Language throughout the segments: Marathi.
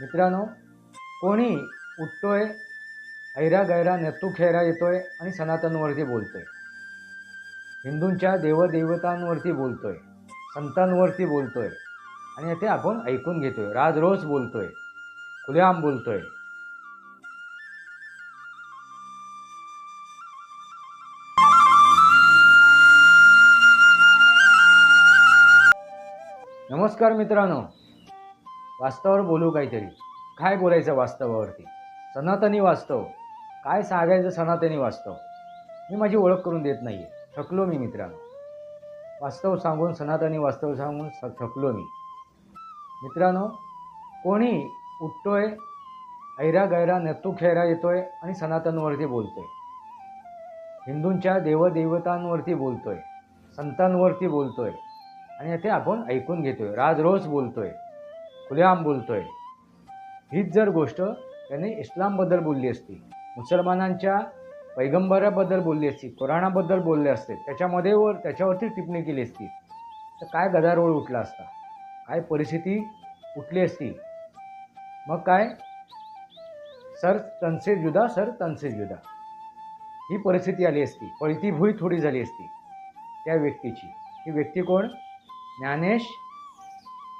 मित्रांनो कोणी उठतोय ऐरा गैरा नेतू खेरा येतोय आणि सनातनवरती बोलतोय. हिंदूंच्या देवदेवतांवरती बोलतोय संतांवरती बोलतोय आणि ते आपण ऐकून घेतोय. राजरोज बोलतोय खुलेआम बोलतोय. नमस्कार मित्रांनो. वास्तवावर बोलू काहीतरी. काय बोलायचं वास्तवावरती? सनातनी वास्तव. काय सांगायचं सनातनी वास्तव? मी माझी ओळख करून देत नाही आहे थकलो मी मित्रांनो. वास्तव सांगून सनातनी वास्तव सांगून स थकलो मी. मित्रांनो कोणी उठतोय ऐरा गैरा नेतू खेरा येतोय आणि सनातनवरती बोलतोय. हिंदूंच्या देवदेवतांवरती बोलतोय संतांवरती बोलतोय आणि ते आपण ऐकून घेतोय. राजरोज बोलतोय. खुलेआम बोलतोय. हीच जर गोष्ट त्याने इस्लामबद्दल बोलली असती मुसलमानांच्या पैगंबराबद्दल बोलली असती कुराणाबद्दल बोलले असते त्याच्यामध्ये वर त्याच्यावरती टिप्पणी केली असती तर काय गदारोळ उठला असता? काय परिस्थिती उठली असती? मग काय? सर तनसे जुदा सर तनसे जुदा ही परिस्थिती आली असती पळतीभूई थोडी झाली असती त्या व्यक्तीची. ही व्यक्ती कोण? ज्ञानेश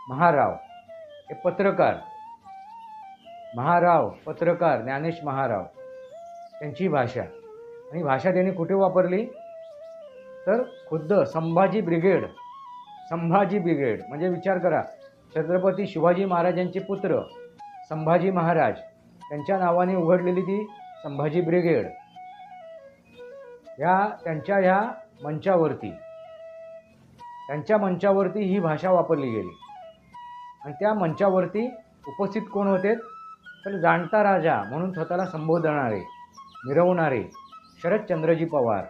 महाराव. हे पत्रकार महाराव पत्रकार ज्ञानेश महाराव त्यांची भाषा. आणि भाषा त्यांनी कुठे वापरली? तर खुद्द संभाजी ब्रिगेड संभाजी ब्रिगेड. म्हणजे विचार करा छत्रपती शिवाजी महाराजांचे पुत्र संभाजी महाराज त्यांच्या नावाने उघडलेली ती संभाजी ब्रिगेड. ह्या त्यांच्या ह्या मंचावरती त्यांच्या मंचावरती ही भाषा वापरली गेली. आणि त्या मंचावरती उपस्थित कोण होते? तर जाणता राजा म्हणून स्वतःला संबोधणारे मिरवणारे शरदचंद्रजी पवार.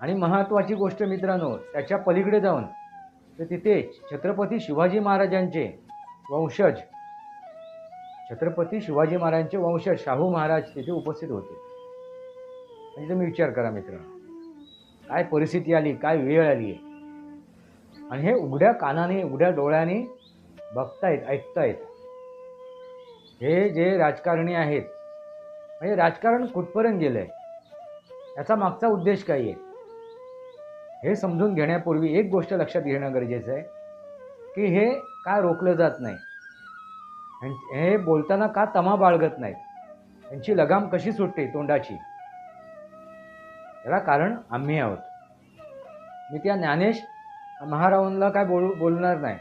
आणि महत्त्वाची गोष्ट मित्रांनो त्याच्या पलीकडे जाऊन तर तिथे छत्रपती शिवाजी महाराजांचे वंशज छत्रपती शिवाजी महाराजांचे वंशज शाहू महाराज तिथे उपस्थित होते. म्हणजे तुम्ही विचार करा मित्रांनो काय परिस्थिती आली काय वेळ आली? आहे आणि हे उघड्या कानाने उघड्या डोळ्याने बघतायत ऐकतायत. हे जे राजकारणी आहेत म्हणजे राजकारण कुठपर्यंत गेलं आहे याचा मागचा उद्देश काय आहे? हे समजून घेण्यापूर्वी एक गोष्ट लक्षात घेणं गरजेचं आहे की हे का रोखलं जात नाही? हे बोलताना का तमा बाळगत नाहीत? यांची लगाम कशी सुटते तोंडाची? याला कारण आम्ही आहोत. मी त्या ज्ञानेश महारावांना काय बोल बोलणार नाही.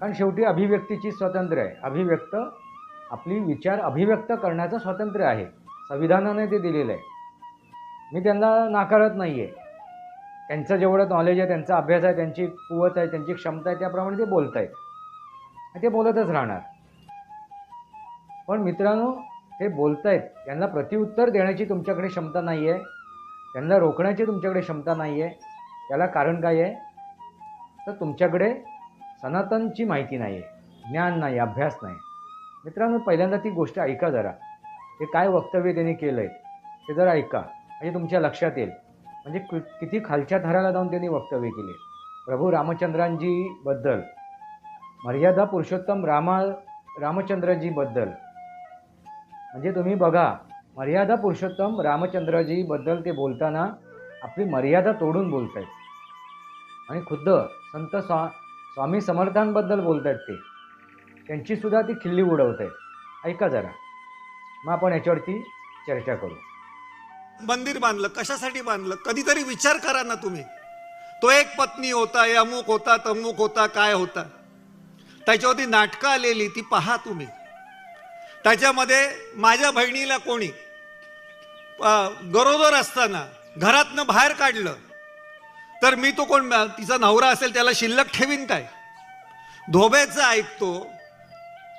कारण शेवटी अभिव्यक्तीची स्वातंत्र्य आहे. अभिव्यक्त आपली विचार अभिव्यक्त करण्याचं स्वातंत्र्य आहे. संविधानाने ते दिलेलं आहे. मी त्यांना नाकारत नाही आहे त्यांचं जेवढं नॉलेज आहे त्यांचा अभ्यास आहे त्यांची कुवत आहे त्यांची क्षमता आहे त्याप्रमाणे ते बोलत आहेत ते बोलतच राहणार. पण मित्रांनो ते बोलत आहेत त्यांना प्रतिउत्तर देण्याची तुमच्याकडे क्षमता नाही आहे त्यांना रोखण्याची तुमच्याकडे क्षमता नाही आहे त्याला कारण काय आहे? तर तुमच्याकडे सनातनची माहिती नाही आहे ज्ञान नाही अभ्यास नाही. मित्रांनो पहिल्यांदा ती गोष्ट ऐका जरा. ते काय वक्तव्य त्यांनी केलं आहे ते जरा ऐका. म्हणजे तुमच्या लक्षात येईल. म्हणजे कि किती खालच्या थराला जाऊन त्यांनी वक्तव्य केले. प्रभू रामचंद्रांजीबद्दल मर्यादा पुरुषोत्तम रामा रामचंद्रजीबद्दल म्हणजे तुम्ही बघा मर्यादा पुरुषोत्तम रामचंद्रजीबद्दल ते बोलताना आपली मर्यादा तोडून बोलत आहेत आणि खुद्द संत स्वा स्वामी समर्थांबद्दल बोलत आहेत ते त्यांचीसुद्धा ती खिल्ली उडवत आहेत ऐका जरा. मग आपण याच्यावरती चर्चा करू. मंदिर बांधलं कशासाठी बांधलं? कधीतरी विचार करा ना तुम्ही. तो एक पत्नी होता अमुक होता तमुक होता काय होता. त्याच्यावरती नाटकं आलेली ती पहा तुम्ही. त्याच्यामध्ये माझ्या बहिणीला कोणी गरोदर असताना घरातनं बाहेर काढलं. तर मी तो कोण तिचा नवरा असेल त्याला शिल्लक ठेवीन काय? धोब्याचं ऐकतो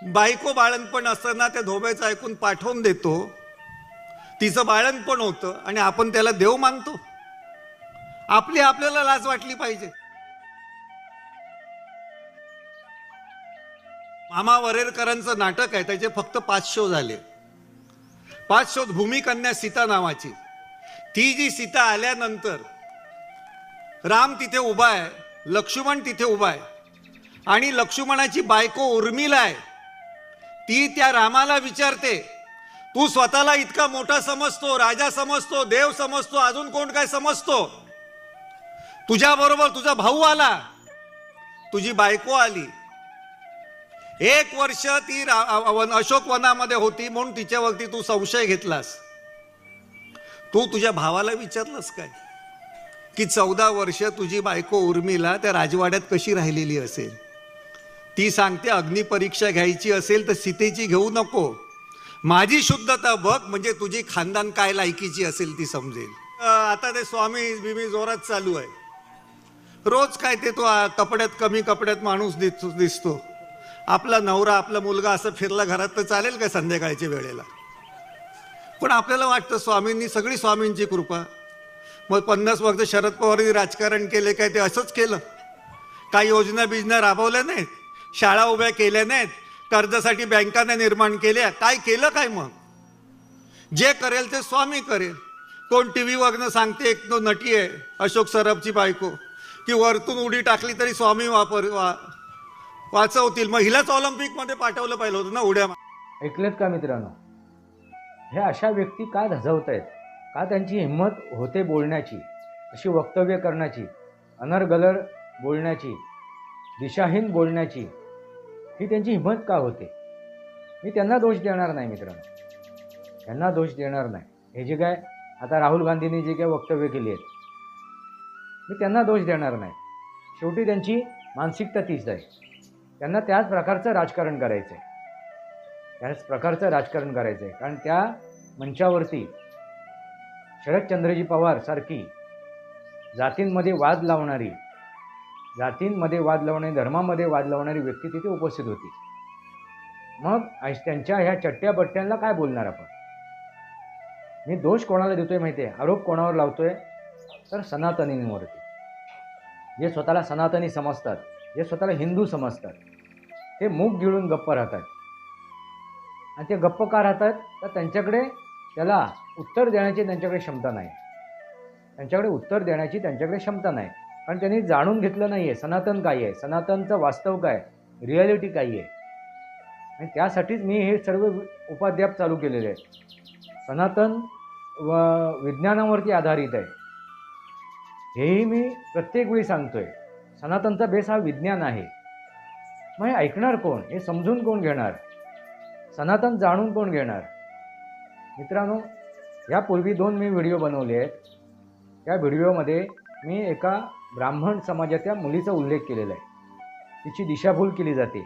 बायको बाळणपण असताना त्या धोब्याचं ऐकून पाठवून देतो. तिचं बाळणपण होतं आणि आपण त्याला देव मानतो. आपली आपल्याला लाज वाटली पाहिजे. मामा वरेरकरांचं नाटक आहे त्याचे फक्त पाच शो झाले. पाच शोध भूमिकन्या सीता नावाची. ती जी सीता आल्यानंतर राम तिथे उभा आहे लक्ष्मण तिथे उभा आहे. आणि लक्ष्मणाची बायको उर्मिला आहे. ती त्या रामाला विचारते तू स्वतःला इतका मोठा समजतो राजा समजतो देव समजतो अजून कोण काय समजतो? तुझ्या बरोबर तुझा भाऊ आला. तुझी बायको आली. एक वर्ष ती रा- वन- अशोक वनामध्ये होती म्हणून तिच्यावरती तू संशय घेतलास. तू तुझ्या भावाला विचारलंस काय? की चौदा वर्ष तुझी बायको उर्मिला त्या राजवाड्यात कशी राहिलेली असेल? ती सांगते अग्निपरीक्षा घ्यायची असेल तर सीतेची घेऊ नको. माझी शुद्धता बघ म्हणजे तुझी खानदान काय लायकीची असेल ती समजेल. आता ते स्वामी बिमी जोरात चालू आहे. रोज काय ते तो कपड्यात कमी कपड्यात माणूस दिसतो दिसतो. आपला नवरा आपला मुलगा असं फिरला घरात तर चालेल का संध्याकाळच्या वेळेला? पण आपल्याला वाटतं स्वामींनी सगळी स्वामींची कृपा. मग पन्नास वर्ष शरद पवारांनी राजकारण केले काय ते असंच केलं? काही योजना बिजना राबवल्या नाहीत? शाळा उभ्या केल्या नाहीत? कर्जासाठी बँकाने निर्माण केल्या? काय केलं काय मग? जे करेल ते स्वामी करेल. कोण टी व्हीवरनं सांगते एक तो नटी आहे अशोक सरबची बायको. की वरतून उडी टाकली तरी स्वामी वापर वा वाचवतील. मग हिलाच ऑलिम्पिकमध्ये पाठवलं पाहिलं होतं ना उड्या ऐकलेत का मित्रांनो? हे अशा व्यक्ती का धजवत आहेत का त्यांची हिंमत होते बोलण्याची? अशी वक्तव्य करण्याची अनर्गलर बोलण्याची दिशाहीन बोलण्याची ही त्यांची हिंमत का होते? मी त्यांना दोष देणार नाही मित्रांनो. त्यांना दोष देणार नाही. हे जे काय आता राहुल गांधींनी जे काय वक्तव्य केली आहेत मी त्यांना दोष देणार नाही. शेवटी त्यांची मानसिकता तीच आहे. त्यांना त्याच प्रकारचं राजकारण करायचं आहे त्याच प्रकारचं राजकारण करायचं आहे कारण त्या मंचावरती शरदचंद्रजी पवार सारखी जातींमध्ये वाद लावणारी जातींमध्ये वाद लावणारी धर्मामध्ये वाद लावणारी व्यक्ती तिथे उपस्थित होती. मग त्यांच्या ह्या चट्ट्या बट्ट्यांना काय बोलणार आपण? मी दोष कोणाला देतोय माहिती आहे? आरोप कोणावर लावतोय? तर सनातनींवरती. जे स्वतःला सनातनी समजतात जे स्वतःला हिंदू समजतात ते मूग गिळून गप्प राहतात. आणि ते गप्प का राहतात तर त्यांच्याकडे त्याला उत्तर देण्याची त्यांच्याकडे क्षमता नाही. त्यांच्याकडे उत्तर देण्याची त्यांच्याकडे क्षमता नाही. कारण त्यांनी जाणून घेतलं नाही आहे सनातन काय आहे? सनातनचं वास्तव काय? रिॲलिटी काय आहे? आणि त्यासाठीच मी हे सर्व उपाध्याप चालू केलेले आहेत. सनातन व विज्ञानावरती आधारित आहे. हेही मी प्रत्येक वेळी सांगतोय. सनातनचा बेस हा विज्ञान आहे. मग हे ऐकणार कोण? हे समजून कोण घेणार? सनातन जाणून कोण घेणार? मित्रांनो यापूर्वी दोन मी व्हिडिओ बनवले आहेत. त्या व्हिडिओमध्ये मी एका ब्राह्मण समाजाच्या मुलीचा उल्लेख केलेला आहे. तिची दिशाभूल केली जाते.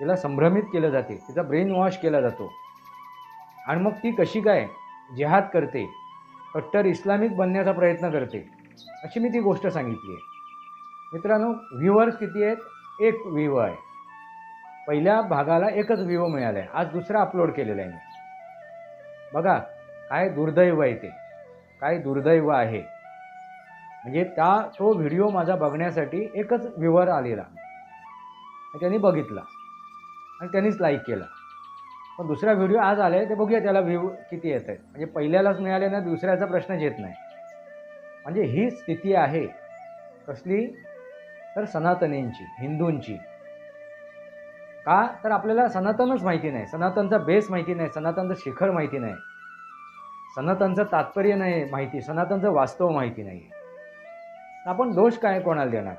तिला संभ्रमित केलं जाते. तिचा ब्रेन वॉश केला जातो. आणि मग ती कशी काय जिहाद करते? कट्टर इस्लामिक बनण्याचा प्रयत्न करते. अशी मी ती गोष्ट सांगितली आहे. मित्रांनो व्ह्युअर्स किती आहेत? एक व्ह्यू आहे. पहिल्या भागाला एकच व्ह्यू मिळाला आहे आज दुसरा अपलोड केलेला आहे मी. बघा काय दुर्दैव आहे ते? काय दुर्दैव आहे? म्हणजे त्या तो व्हिडिओ माझा बघण्यासाठी एकच व्ह्युअर आलेला. त्यांनी बघितला. आणि त्यांनीच लाईक केला. पण दुसरा व्हिडिओ आज आला आहे ते बघूया त्याला व्ह्यू किती येत आहे म्हणजे पहिल्यालाच मिळाले ना दुसऱ्याचा प्रश्नच येत नाही. म्हणजे ही स्थिती आहे. कसली? तर सनातनींची हिंदूंची. का? तर आपल्याला सनातनच माहिती नाही. सनातनचा बेस माहिती नाही. सनातनचं शिखर माहिती नाही. सनातनचं तात्पर्य नाही माहिती. सनातनचं वास्तव माहिती नाही. आपण दोष काय कोणाला देणार?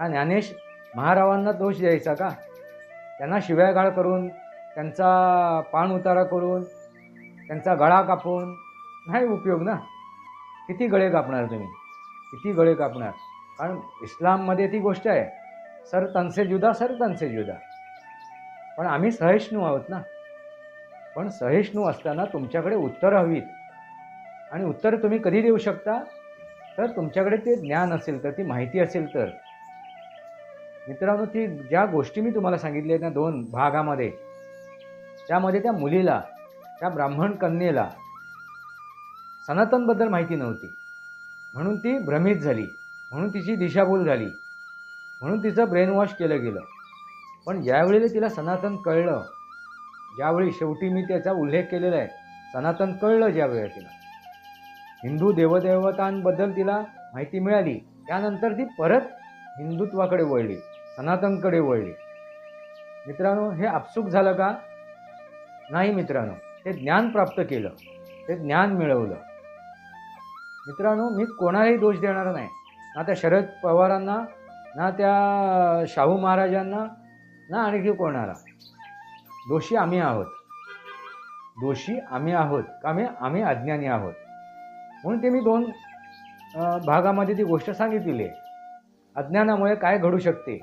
हा ज्ञानेश महारावांना दोष द्यायचा का? त्यांना शिव्यागाळ करून त्यांचा पाण उतारा करून त्यांचा गळा कापून नाही उपयोग ना? किती गळे कापणार तुम्ही? किती गळे कापणार? कारण इस्लाममध्ये ती गोष्ट आहे. सर तनसे जुदा सर तनसे जुदा पण आम्ही सहिष्णू आहोत ना? पण सहिष्णू असताना तुमच्याकडे उत्तर हवीत. आणि उत्तर तुम्ही कधी देऊ शकता? तर तुमच्याकडे ते ज्ञान असेल तर ती माहिती असेल तर. मित्रांनो ती ज्या गोष्टी मी तुम्हाला सांगितल्या त्या दोन भागामध्ये त्यामध्ये त्या मुलीला त्या ब्राह्मण कन्येला सनातनबद्दल माहिती नव्हती. म्हणून ती भ्रमित झाली. म्हणून तिची दिशाभूल झाली. म्हणून तिचं ब्रेनवॉश केलं गेलं. पण ज्यावेळेला तिला सनातन कळलं ज्यावेळी शेवटी मी त्याचा उल्लेख केलेला आहे सनातन कळलं ज्यावेळी तिला. हिंदू देवदेवतांबद्दल तिला माहिती मिळाली त्यानंतर ती परत हिंदुत्वाकडे वळली सनातनकडे वळली. मित्रांनो हे आपसूक झालं का? नाही मित्रांनो ते ज्ञान प्राप्त केलं ते ज्ञान मिळवलं. मित्रांनो मी कोणालाही दोष देणार नाही ना त्या शरद पवारांना ना त्या शाहू महाराजांना ना आणखी कोणाला. दोषी आम्ही आहोत. दोषी आम्ही आहोत. का मी आम्ही अज्ञानी आहोत? म्हणून ते मी दोन भागामध्ये ती गोष्ट सांगितलेली आहे. अज्ञानामुळे काय घडू शकते?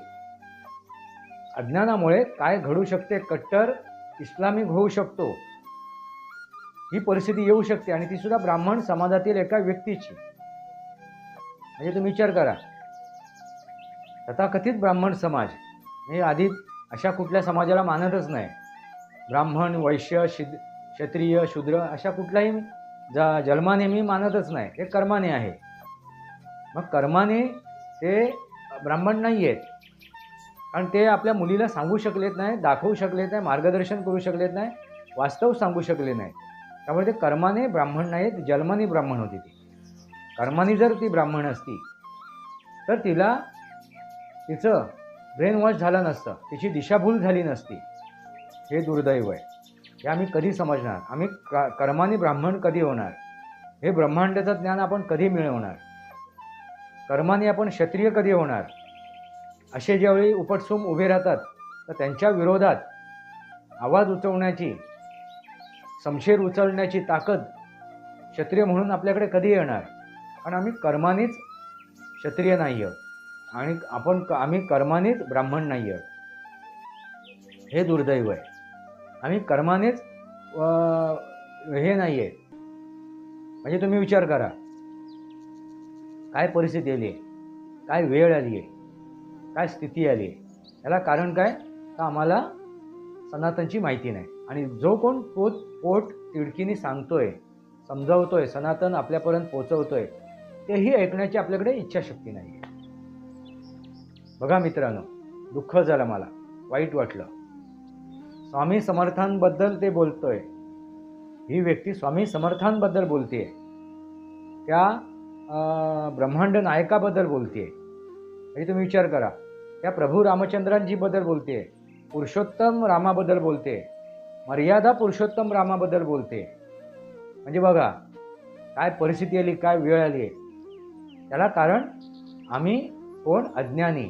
अज्ञानामुळे काय घडू शकते कट्टर? इस्लामिक होऊ शकतो. ही परिस्थिती येऊ शकते आणि ती सुद्धा ब्राह्मण समाजातील एका व्यक्तीची. म्हणजे तुम्ही विचार करा. तथाकथित ब्राह्मण समाज. हे आधी अशा कुठल्या समाजाला मानतच नाही. ब्राह्मण वैश्य शिद क्षत्रिय शूद्र अशा कुठलाही जा जन्माने मी मानतच नाही. हे कर्माने आहे. मग कर्माने ते ब्राह्मण नाही आहेत कारण ते आपल्या मुलीला सांगू शकलेत नाही दाखवू शकलेत नाही मार्गदर्शन करू शकलेत नाही वास्तव सांगू शकले नाही. त्यामुळे ते कर्माने ब्राह्मण नाहीत जन्माने ब्राह्मण होती ती. कर्माने जर ती ब्राह्मण असती तर तिला तिचं ब्रेन वॉश झालं नसतं. तिची दिशाभूल झाली नसती. हे दुर्दैव आहे. हे आम्ही कधी समजणार? आम्ही क कर्माने ब्राह्मण कधी होणार? हे ब्रह्मांडाचं ज्ञान आपण कधी मिळवणार? कर्माने आपण क्षत्रिय कधी होणार? असे ज्यावेळी उपटसूम उभे राहतात तर त्यांच्या विरोधात आवाज उचवण्याची समशेर उचलण्याची ताकद क्षत्रिय म्हणून आपल्याकडे कधी येणार? कारण आम्ही कर्मानेच क्षत्रिय नाही आहोत आणि आपण आम्ही कर्मानेच ब्राह्मण नाही आहोत हे दुर्दैव आहे. आम्ही कर्मानेच हे नाही आहे म्हणजे तुम्ही विचार करा. काय परिस्थिती आली आहे काय वेळ आली आहे काय स्थिती आली आहे याला कारण काय? तर आम्हाला सनातनची माहिती नाही. आणि जो कोण पोत पोट तिडकीने सांगतोय समजावतोय सनातन आपल्यापर्यंत पोचवतोय तेही ऐकण्याची आपल्याकडे इच्छाशक्ती नाही आहे बघा मित्रांनो दुःख झालं मला वाईट वाटलं. स्वामी समर्थांबद्दल ते बोलतोय. ही व्यक्ती स्वामी समर्थांबद्दल बोलते त्या ब्रह्मांड नायकाबद्दल बोलते म्हणजे तुम्ही विचार करा. त्या प्रभू रामचंद्रांजीबद्दल बोलते पुरुषोत्तम रामाबद्दल बोलते मर्यादा पुरुषोत्तम रामाबद्दल बोलते म्हणजे बघा काय परिस्थिती आली काय वेळ आली आहे. त्याला कारण आम्ही कोण? अज्ञानी.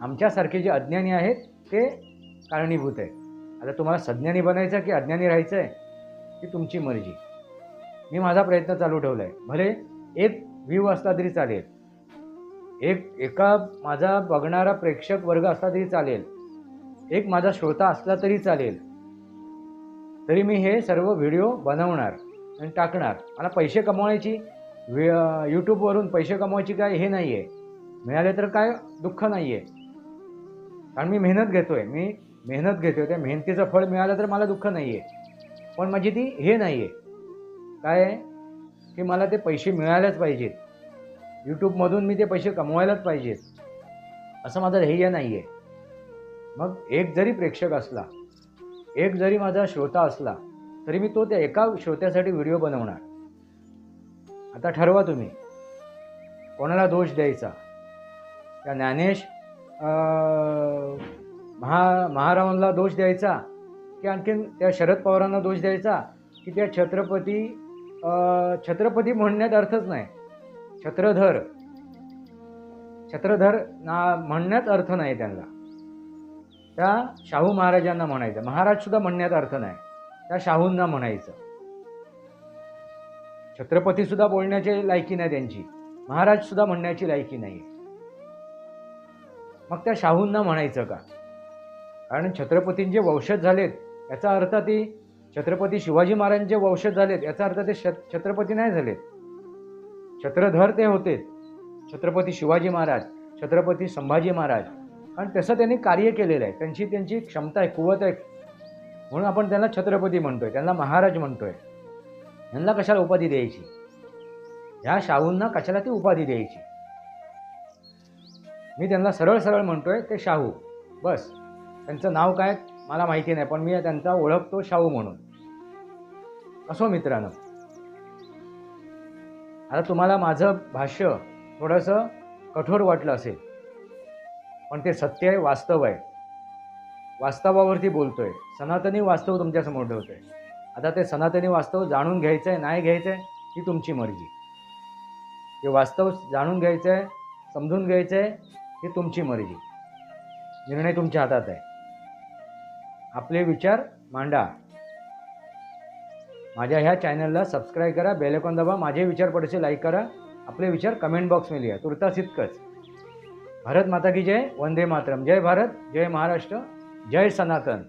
आमच्यासारखे जे अज्ञानी आहेत ते कारणीभूत आहे. आता तुम्हाला सज्ञानी बनायचं की अज्ञानी राहायचं आहे ती तुमची मर्जी. मी माझा प्रयत्न चालू ठेवला आहे भले एक व्ह्यू असला तरी चालेल. एक एका माझा बघणारा प्रेक्षक वर्ग असला तरी चालेल. एक माझा श्रोता असला तरी चालेल. तरी मी हे सर्व व्हिडिओ बनवणार आणि टाकणार. मला पैसे कमवायची वे यूट्यूबवरून पैसे कमवायची काय हे नाही आहे मिळाले तर काय दुःख नाही आहे कारण मी मेहनत घेतो आहे मी मेहनत घेतो त्या मेहनतीचं फळ मिळालं तर मला दुःख नाही आहे पण माझी ती हे नाही आहे? काय की मला ते पैसे मिळायलाच पाहिजेत. यूट्यूबमधून मी ते पैसे कमवायलाच पाहिजेत. असं माझं ध्येय नाही आहे मग एक जरी प्रेक्षक असला एक जरी माझा श्रोता असला तरी मी तो त्या एका श्रोत्यासाठी व्हिडिओ बनवणार. आता ठरवा तुम्ही. कोणाला दोष द्यायचा? त्या ज्ञानेश महा महारावांना दोष द्यायचा की आणखीन त्या शरद पवारांना दोष द्यायचा की त्या छत्रपती अं, छत्रपती म्हणण्यात अर्थच नाही. छत्रधर. छत्रधर ना म्हणण्यात अर्थ नाही त्यांना. त्या शाहू महाराजांना म्हणायचं. महाराज सुद्धा म्हणण्यात अर्थ नाही. त्या शाहूंना म्हणायचं. छत्रपती सुद्धा बोलण्याची लायकी नाही त्यांची. महाराज सुद्धा म्हणण्याची लायकी नाही मग त्या शाहूंना म्हणायचं का? कारण छत्रपतींचे वंशज झालेत याचा अर्थ ती छत्रपती शिवाजी महाराजांचे वंशज झालेत याचा अर्थ ते छत्रपती नाही झालेत. छत्रधर ते होते. छत्रपती शिवाजी महाराज छत्रपती संभाजी महाराज. आणि तसं त्यांनी कार्य केलेलं आहे. त्यांची त्यांची क्षमता आहे कुवत आहे. म्हणून आपण त्यांना छत्रपती म्हणतोय त्यांना महाराज म्हणतोय. यांना कशाला उपाधी द्यायची? ह्या शाहूंना कशाला ती उपाधी द्यायची? मी त्यांना सरळ सरळ म्हणतोय ते शाहू. बस. त्यांचं नाव काय मला माहिती नाही पण मी त्यांचा ओळखतो शाहू म्हणून. असो मित्रांनो. आता तुम्हाला माझं भाष्य थोडंसं कठोर वाटलं असेल पण ते सत्य आहे वास्तव आहे. वास्तवावरती बोलतोय. सनातनी वास्तव तुमच्यासमोर ठेवतोय. आता ते सनातनी वास्तव जाणून घ्यायचं आहे नाही घ्यायचं आहे ही तुमची मर्जी. ते वास्तव जाणून घ्यायचं आहे समजून घ्यायचं आहे ही तुमची मर्जी. निर्णय तुमच्या हातात आहे. आपले विचार मांडा. माझ्या ह्या चॅनलला सबस्क्राईब करा बेलेकॉन दाबा माझे विचार पडसे लाईक करा. आपले विचार कमेंट बॉक्समध्ये लिहा. तुर्तास इतकंच. भारत माता की जय वंदे मातरम. जय भारत जय महाराष्ट्र जय सनातन.